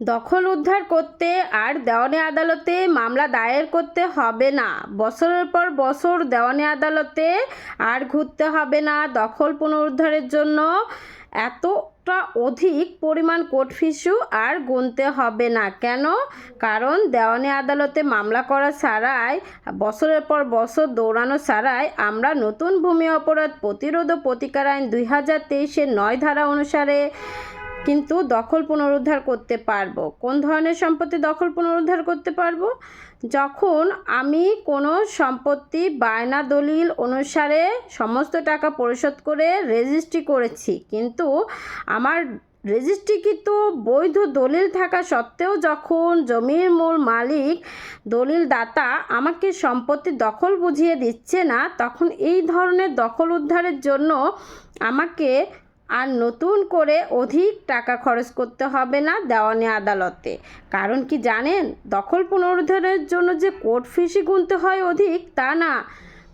দখল উদ্ধার করতে আর দেওয়ানি আদালতে মামলা দায়ের করতে হবে না। বছরের পর বছর দেওয়ানি আদালতে আর ঘুরতে হবে না। দখল পুনরুদ্ধারের জন্য এতটা অধিক পরিমাণ কোর্ট ফিসু আর গুনতে হবে না। কেন? কারণ দেওয়ানি আদালতে মামলা করা ছাড়াই, বছরের পর বছর দৌড়ানো ছাড়াই আমরা নতুন ভূমি অপরাধ প্রতিরোধ ও প্রতিকার আইন দুই হাজার তেইশের নয় ধারা অনুসারে কিন্তু দখল পুনরুদ্ধার করতে পারব। কোন ধরনের সম্পত্তি দখল পুনরুদ্ধার করতে পারব? যখন আমি কোনো সম্পত্তি বায়না দলিল অনুসারে সমস্ত টাকা পরিশোধ করে রেজিস্ট্রি করেছি, কিন্তু আমার রেজিস্ট্রিকৃত বৈধ দলিল থাকা সত্ত্বেও যখন জমির মূল মালিক দলিল দাতা আমাকে সম্পত্তি দখল বুঝিয়ে দিচ্ছে না, তখন এই ধরনের দখল উদ্ধারের জন্য আমাকে আর নতুন করে অধিক টাকা খরচ করতে হবে না দেওয়ানি আদালতে। কারণ কি জানেন? দখল পুনরুদ্ধারের জন্য যে কোর্ট ফিসি গুনতে হয় অধিক, তা না।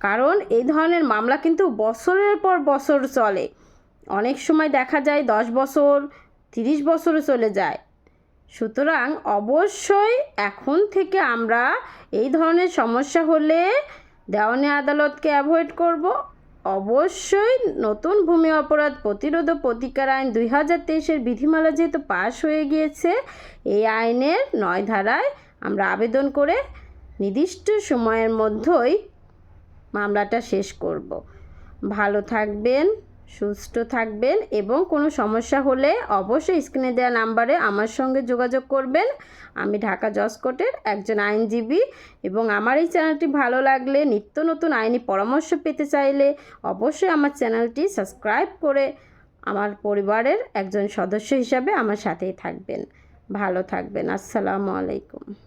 কারণ এই ধরনের মামলা কিন্তু বছরের পর বছর চলে। অনেক সময় দেখা যায় দশ বছর, তিরিশ বছরও চলে যায়। সুতরাং অবশ্যই এখন থেকে আমরা এই ধরনের সমস্যা হলে দেওয়ানি আদালতকে অ্যাভয়েড করব। অবশ্যই নতুন ভূমি অপরাধ প্রতিরোধ প্রতিকার আইন দুই হাজার তেইশের বিধিমালা যেহেতু পাশ হয়ে গিয়েছে, এই আইনের নয় ধারায় আমরা আবেদন করে নির্দিষ্ট সময়ের মধ্যেই মামলাটা শেষ করব। ভালো থাকবেন। সুস্থ থাকবেন এবং কোনো সমস্যা হলে অবশ্যই স্ক্রিনে দেওয়া নাম্বারে আমার সঙ্গে যোগাযোগ করবেন। আমি ঢাকা জসকোটের একজন আইনজীবী এবং আমার এই চ্যানেলটি ভালো লাগলে, নিত্য নতুন আইনি পরামর্শ পেতে চাইলে অবশ্যই আমার চ্যানেলটি সাবস্ক্রাইব করে আমার পরিবারের একজন সদস্য হিসাবে আমার সাথেই থাকবেন। ভালো থাকবেন। আসসালামু আলাইকুম।